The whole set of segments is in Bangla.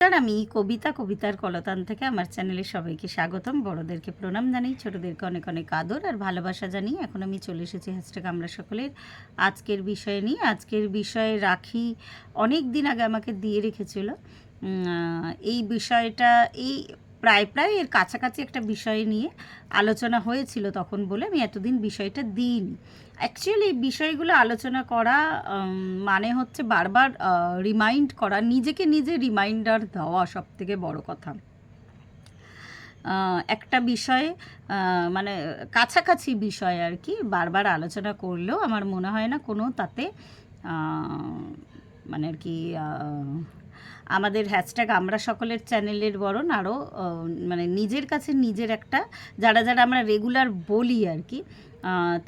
আমি কবিতা, কবিতার কলতান থেকে আমার চ্যানেলে সবাইকে স্বাগতম। বড়দেরকে প্রণাম জানাই, ছোটদেরকে অনেক অনেক আদর আর ভালোবাসা জানিয়ে এখন আমি চলে এসেছি হ্যাশট্যাগ আমরা সকলের আজকের বিষয় নিয়ে। আজকের বিষয়ে রাখি, অনেক দিন আগে আমাকে দিয়ে রেখেছিল এই বিষয়টা, এই প্রায় প্রায় এর কাছাকাছি একটা বিষয় নিয়ে আলোচনা হয়েছিল তখন বলে আমি এতদিন বিষয়টা দিইনি। অ্যাকচুয়ালি বিষয়গুলো আলোচনা করা মানে হচ্ছে বারবার রিমাইন্ড করা, নিজেকে নিজে রিমাইন্ডার দেওয়া সব থেকে বড় কথা। একটা বিষয়ে মানে কাছাকাছি বিষয় আর কি, বারবার আলোচনা করলেও আমার মনে হয় না কোনো তাতে মানে আর কি আমাদের হ্যাশট্যাগ আমরা সকলের চ্যানেলের বরণ আরও মানে নিজের কাছে নিজের একটা, যারা যারা আমরা রেগুলার বলি আর কি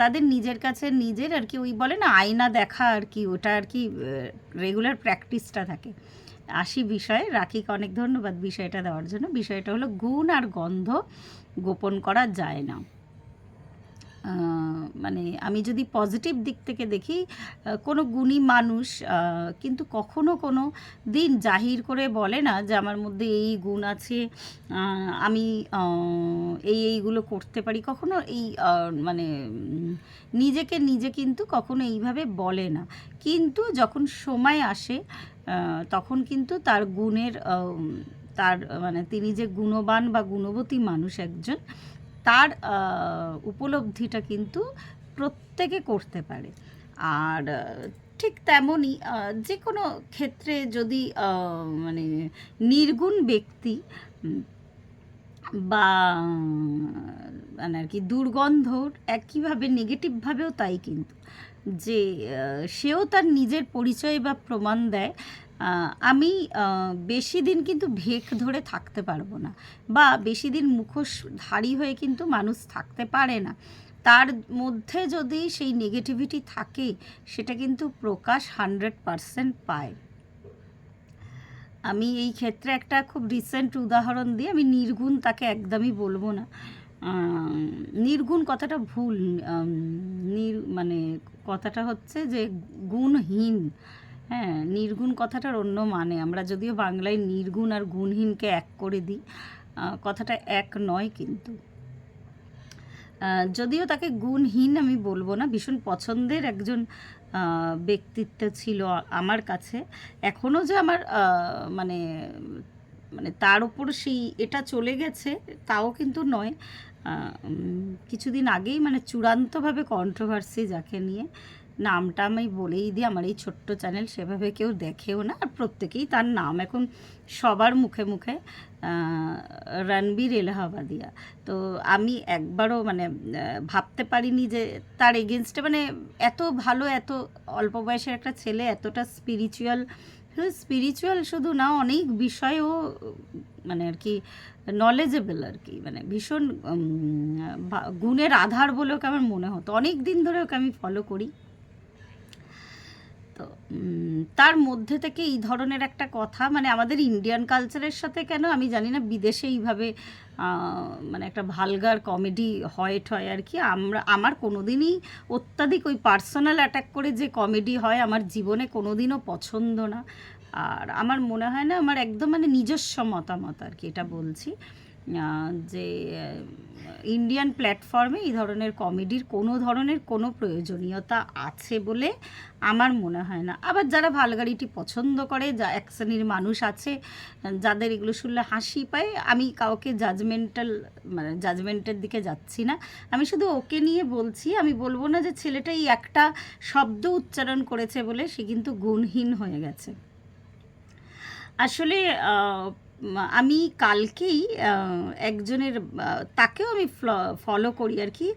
তাদের নিজের কাছে নিজের আর কি ওই বলে না, আয়না দেখা আর কি, ওটা আর কি রেগুলার প্র্যাকটিসটা থাকে। আসি বিষয়ে, রাখিকে অনেক ধন্যবাদ বিষয়টা দেওয়ার জন্য। বিষয়টা হলো গুণ আর গন্ধ গোপন করা যায় না। মানে আমি যদি পজিটিভ দিক থেকে দেখি কোনো গুণী মানুষ কিন্তু কখনো কোনো দিন জাহির করে বলে না যে আমার মধ্যে এই গুণ আছে আমি এই এইগুলো করতে পারি। কখনো এই মানে নিজেকে নিজে কিন্তু কখনো এইভাবে বলে না। কিন্তু যখন সময় আসে তখন কিন্তু তার গুণের তার মানে তিনি যে গুণবান বা গুণবতী মানুষ একজন তার উপলব্ধিটা কিন্তু প্রত্যেকে করতে পারে। আর ঠিক তেমনই যে কোনো ক্ষেত্রে যদি মানে নির্গুণ ব্যক্তি বা মানে আর কি দুর্গন্ধ একইভাবে নেগেটিভভাবেও তাই কিন্তু। যে সেও তার নিজের পরিচয় বা প্রমাণ দেয় আমি বেশি দিন কিন্তু ভেক ধরে থাকতে পারব না বা বেশি দিন মুখোশধারী হয়ে কিন্তু মানুষ থাকতে পারে না। তার মধ্যে যদি সেই নেগেটিভিটি থাকে, সেটা কিন্তু প্রকাশ হান্ড্রেড পারসেন্ট পায়। আমি এই ক্ষেত্রে একটা খুব রিসেন্ট উদাহরণ দিই আমি নির্গুণ তাকে একদমই বলব না। নির্গুণ কথাটা ভুল নির মানে কথাটা হচ্ছে যে গুণহীন। হ্যাঁ নির্গুণ কথাটার অন্য মানে। আমরা যদিও বাংলায় নির্গুণ আর গুণহীনকে এক করে দিই কথাটা এক নয় কিন্তু। যদিও তাকে গুণহীন আমি বলব না, ভীষণ পছন্দের একজন ব্যক্তিত্ব ছিল আমার কাছে। এখনও যে আমার মানে মানে তার উপর সেই এটা চলে গেছে, তাও কিন্তু নয়। কিছুদিন আগেই মানে চূড়ান্তভাবে কন্ট্রোভার্সি যাকে নিয়ে নামটা আমি বলেই দিই, আমার এই ছোট্ট চ্যানেল সেভাবে কেউ দেখেও না। আর প্রত্যেকেই তার নাম এখন সবার মুখে মুখে রণবীর এলাহাবাদিয়া। তো আমি একবারও মানে ভাবতে পারিনি যে তার এগেনস্টে মানে এত ভালো, এত অল্প বয়সের একটা ছেলে, এতটা স্পিরিচুয়াল স্পিরিচুয়াল শুধু না, অনেক বিষয়েও মানে আর কি নলেজেবল আর কি। মানে ভীষণ গুণের আধার বলে ওকে আমার মনে হতো। অনেক দিন ধরে ওকে আমি ফলো করি। তার মধ্যে থেকে এই ধরনের একটা কথা মানে আমাদের ইন্ডিয়ান কালচারের সাথে কেন আমি জানি না, বিদেশে এইভাবে মানে একটা ভালগার কমেডি হয় ঠয় আর কি। আমরা, আমার কোনোদিনই অত্যাধিক ওই পার্সোনাল অ্যাটাক করে যে কমেডি হয় আমার জীবনে কোনোদিনও পছন্দ না। আর আমার মনে হয় না, আমার একদম মানে নিজস্ব মতামত আর কি, এটা বলছি। যে ইন্ডিয়ান প্ল্যাটফর্মে এই ধরনের কমেডির কোনো ধরনের কোনো প্রয়োজনীয়তা আছে বলে আমার মনে হয় না। আবার যারা ভালগারিটি পছন্দ করে, যা এক শ্রেণির মানুষ আছে, যাদের এগুলো শুনলে হাসি পায়, আমি কাউকে জাজমেন্টাল মানে জাজমেন্টের দিকে যাচ্ছি না। আমি শুধু ওকে নিয়ে বলছি, আমি বলব না যে ছেলেটা এই একটা শব্দ উচ্চারণ করেছে বলে সে কিন্তু গুণহীন হয়ে গেছে। আসলে আমি কালকেই একজনের তাকেও আমি ফলো করি আর কি।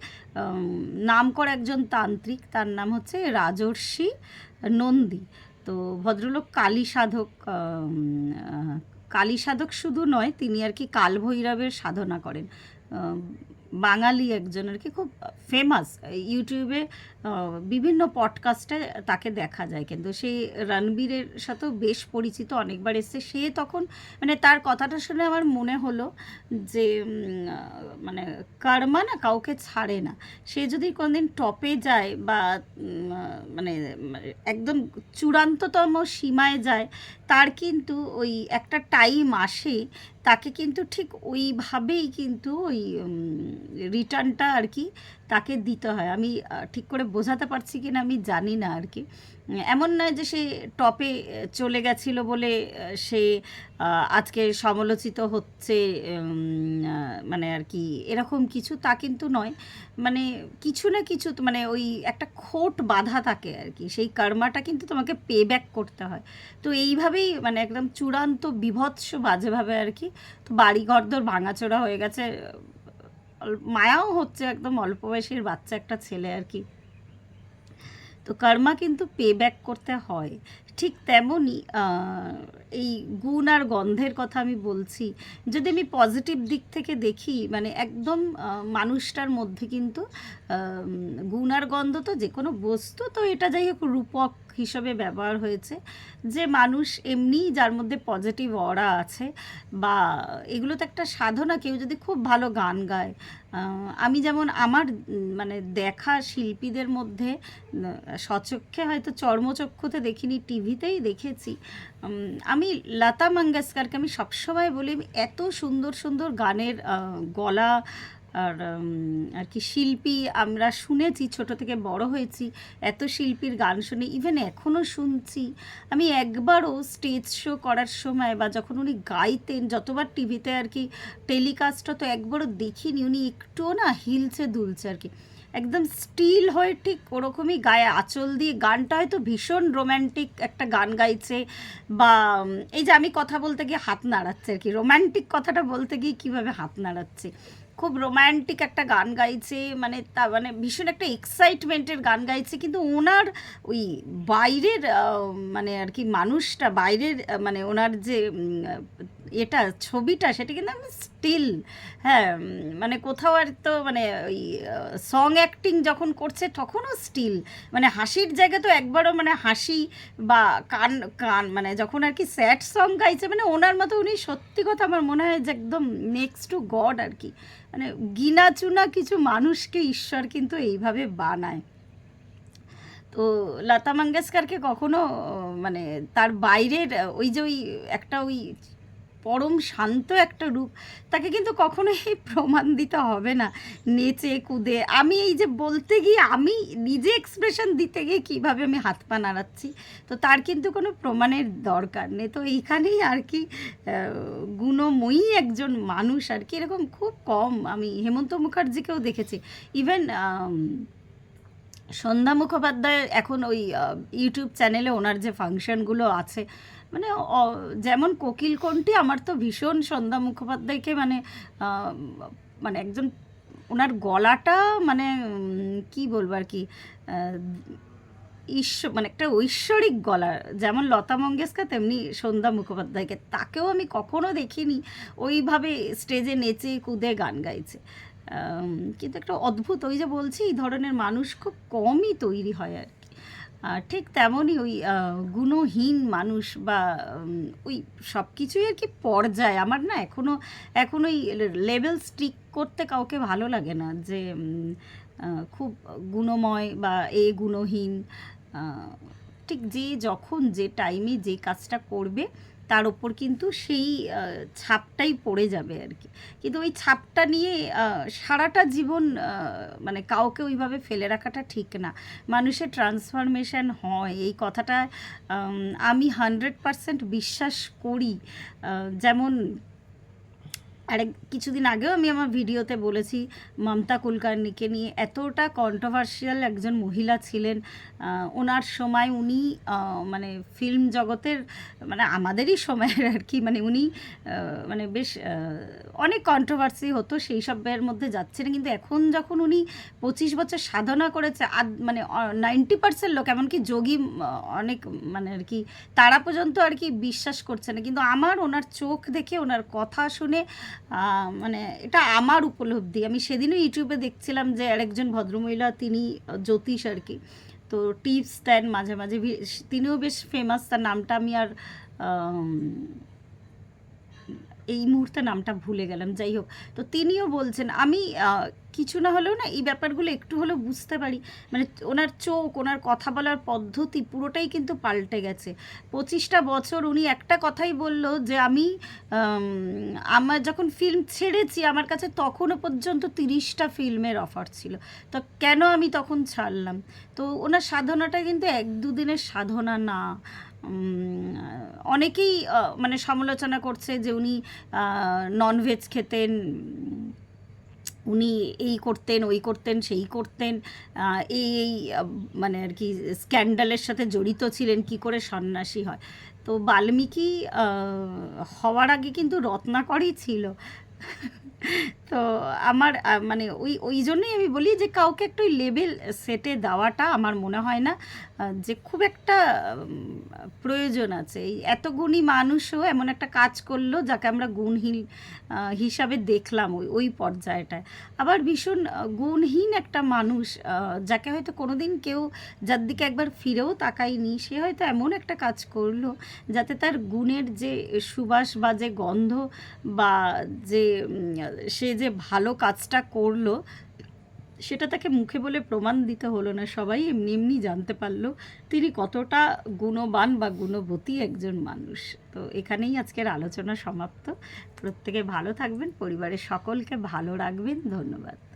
নাম করা একজন তান্ত্রিক, তার নাম হচ্ছে রাজর্ষি নন্দী। তো ভদ্রলোক কালী সাধক কালী সাধক শুধু নয়, তিনি আর কি কালভৈরবের সাধনা করেন। বাঙালি একজন আর কি খুব ফেমাস ইউটিউবে বিভিন্ন পডকাস্টে তাকে দেখা যায়। কিন্তু সেই রণবীরের সাথেও বেশ পরিচিত অনেকবার এসছে। সে তখন মানে তার কথাটা শুনে আমার মনে হলো যে মানে কর্মা না, কাউকে ছাড়ে না। সে যদি কোনোদিন টপে যায় বা মানে একদম চূড়ান্ততম সীমায় যায়, তার কিন্তু ওই একটা টাইম আসে তাকে কিন্তু ঠিক ওইভাবেই কিন্তু ওই রিটার্নটা আর কি তাকে দিতে হয়। আমি ঠিক করে বোঝাতে পারছি কি না আমি জানি না আর কি। এমন নয় যে সে টপে চলে গেছিল বলে সে আজকে সমালোচিত হচ্ছে মানে আর কি, এরকম কিছু তা কিন্তু নয়। মানে কিছু না কিছু মানে ওই একটা খোট বাধা থাকে আর কি, সেই কর্মাটা কিন্তু তোমাকে পে ব্যাক করতে হয়। তো এইভাবেই মানে একদম চূড়ান্ত বিভৎস বাজেভাবে আর কি, তো বাড়ি ঘরদোর ভাঙাচোরা হয়ে গেছে। মায়াও হচ্ছে একদম অল্প বয়সের বাচ্চা একটা ছেলে আর কি। তো কর্মা কিন্তু পে ব্যাক করতে হয়। ঠিক তেমনই এই গুণ আর গন্ধের কথা আমি বলছি, যদি আমি পজিটিভ দিক থেকে দেখি মানে একদম মানুষটার মধ্যে কিন্তু গুণ আর গন্ধ তো যে কোনো বস্তু তো এটা যাই হোক রূপক হিসাবে ব্যবহার হয়েছে, যে মানুষ এমনিই যার মধ্যে পজিটিভ অরা আছে বা এগুলো তো একটা সাধনা, কেউ যদি খুব ভালো গান গায় আমি যেমন আমার মানে দেখা শিল্পীদের মধ্যে স্বচক্ষে হয়তো চর্মচক্ষুতে দেখিনি, টিভিতেই দেখেছি আমি লতা মঙ্গেশকরকে আমি সবসময় বলি এত সুন্দর সুন্দর গানের গলা আর আর কি শিল্পী আমরা শুনেছি, ছোট থেকে বড় হয়েছি, এত শিল্পীর গান শুনে ইভেন এখনও শুনছি। আমি একবারও স্টেজ শো করার সময় বা যখন উনি গাইতেন, যতবার টিভিতে আর কি টেলিকাস্ট তো একবারও দেখিনি, উনি একটুও না হিলছে দুলছে আর কি। একদম স্টিল হয়ে ঠিক ওরকমই গায়ে আঁচল দিয়ে গানটা হয়তো ভীষণ রোম্যান্টিক একটা গান গাইছে বা এই যে আমি কথা বলতে গিয়ে হাত নাড়াচ্ছে আর কি রোম্যান্টিক কথাটা বলতে গিয়ে কীভাবে হাত নাড়াচ্ছে? খুব রোম্যান্টিক একটা গান গাইছে মানে তা মানে ভীষণ একটা এক্সাইটমেন্টের গান গাইছে, কিন্তু ওনার ওই বাইরের মানে আর কি মানুষটা, বাইরের মানে ওনার যে এটা, ছবিটা, সেটা কিন্তু আমি স্টিল হ্যাঁ মানে কোথাও আর তো মানে ওই সং অ্যাক্টিং যখন করছে তখনও স্টিল মানে হাসির জায়গা তো একবারও মানে হাসি বা কান কান মানে যখন আর কি স্যাড সং গাইছে মানে ওনার মতো উনি সত্যি কথা আমার মনে হয় যে একদম নেক্সট টু গড আর কি। মানে গিনা চুনা কিছু মানুষকে ঈশ্বর কিন্তু এইভাবে বানায়। তো লতা মঙ্গেশকরকে কখনো মানে তার বাইরের ওই যে ওই একটা ওই পরম শান্ত একটা রূপ, তাকে কিন্তু কখনোই প্রমাণ দিতে হবে না। নেচে, কুদে, আমি এই যে বলতে গিয়ে আমি নিজে এক্সপ্রেশন দিতে গিয়ে কীভাবে আমি হাত পা নাড়াচ্ছি, তো তার কিন্তু কোনো প্রমাণের দরকার নেই। তো এইখানেই আর কি গুণময়ী একজন মানুষ আর কি, এরকম খুব কম আমি হেমন্ত মুখার্জিকেও দেখেছি। ইভেন সন্ধ্যা মুখোপাধ্যায় এখন ওই ইউটিউব চ্যানেলে ওনার যে ফাংশনগুলো আছে মানে যেমন কোকিল কোনটি আমার তো ভীষণ সন্ধ্যা মুখোপাধ্যায়কে মানে মানে একজন, ওনার গলাটা মানে কি বলব আর কি ঈশ্বর মানে একটা ঐশ্বরিক গলা। যেমন লতা মঙ্গেশকর, তেমনি সন্ধ্যা মুখোপাধ্যায়কে। তাকেও আমি কখনো দেখিনি ওইভাবে স্টেজে নেচে কুদে গান গাইছে। কিন্তু একটা অদ্ভুত, ওই যে বলছি, এই ধরনের মানুষ খুব কমই তৈরি হয় আর ঠিক তেমনই ওই গুণহীন মানুষ বা ওই সব কিছুই আর কি পর্যায়। আমার না এখনও এখন ওই লেভেল স্টিক করতে কাউকে ভালো লাগে না যে খুব গুণময় বা এ গুণহীন ঠিক যে যখন যে টাইমে যে কাজটা করবে তার ওপর কিন্তু সেই ছাপটাই পড়ে যাবে আর কি। কিন্তু ওই ছাপটা নিয়ে সারাটা জীবন মানে কাউকে ওইভাবে ফেলে রাখাটা ঠিক না। মানুষের ট্রান্সফরমেশন হয়। এই কথাটা, আমি হান্ড্রেড পারসেন্ট বিশ্বাস করি। যেমন আরেক কিছুদিন আগেও আমি আমার ভিডিওতে বলেছি মমতা কুলকার্নিকে নিয়ে, এতটা কন্ট্রোভার্সিয়াল একজন মহিলা ছিলেন। ওনার সময় উনি মানে ফিল্ম জগতের মানে আমাদেরই সময়ের আর কি মানে উনি মানে বেশ অনেক কন্ট্রোভার্সি হতো সেই সবের মধ্যে যাচ্ছে না কিন্তু এখন যখন উনি পঁচিশ বছর সাধনা করেছে, আদ মানে নাইনটি পার্সেন্ট লোক, এমনকি যোগী অনেক মানে আর কি, তারা পর্যন্ত আর কি বিশ্বাস করছে না। কিন্তু আমার ওনার চোখ দেখে, ওনার কথা শুনে মানে এটা আমার উপলব্ধি। আমি সেদিনও ইউটিউবে দেখছিলাম যে আরেকজন ভদ্রমহিলা, তিনি জ্যোতিষ আর কি। তো টিপস দেন মাঝে মাঝে। তিনিও বেশ ফেমাস তার নামটা আমি আর এই মুহূর্তে নামটা ভুলে গেলাম, যাই হোক। তো তিনিও বলছেন, আমি কিছু না হলেও না এই ব্যাপারগুলো একটু হলেও বুঝতে পারি। মানে ওনার চোখ, ওনার কথা বলার পদ্ধতি পুরোটাই কিন্তু পাল্টে গেছে। পঁচিশটা বছর উনি একটা কথাই বলল যে, আমি আমার যখন ফিল্ম ছেড়েছি, আমার কাছে তখনও পর্যন্ত তিরিশটা ফিল্মের অফার ছিল। তো কেন আমি তখন ছাড়লাম? তো ওনার সাধনাটা কিন্তু এক দুদিনের সাধনা না। অনেকেই মানে সমালোচনা করছে যে উনি ননভেজ খেতেন, উনি এই করতেন, ওই করতেন, সেই করতেন এই এই মানে আর কি স্ক্যান্ডালের সাথে জড়িত ছিলেন, কি করে সন্ন্যাসী হয়। তো বাল্মীকি হওয়ার আগে কিন্তু রত্নাকরই ছিল। তো আমার মানে ওই ওই জন্যই আমি বলি যে কাউকে একটু লেভেল সেটে দেওয়াটা আমার মনে হয় না যে খুব একটা প্রয়োজন আছে। এই এত গুণী মানুষও এমন একটা কাজ করল যাকে আমরা গুণহীন হিসাবে দেখলাম ওই ওই পর্যায়টায়। আবার ভীষণ গুণহীন একটা মানুষ যাকে হয়তো কোনোদিন কেউ যার দিকে একবার ফিরেও তাকায়নি, সে হয়তো এমন একটা কাজ করল যাতে তার গুণের যে সুবাস বা যে গন্ধ বা যে সে যে ভালো কাজটা করল, সেটা তাকে মুখে বলে প্রমাণ দিতে হলো না। সবাই এমনি এমনি জানতে পারল তিনি কতটা গুণবান বা গুণবতী একজন মানুষ। তো এখানেই আজকের আলোচনা সমাপ্ত। প্রত্যেকে ভালো থাকবেন, পরিবারের সকলকে ভালো রাখবেন। ধন্যবাদ।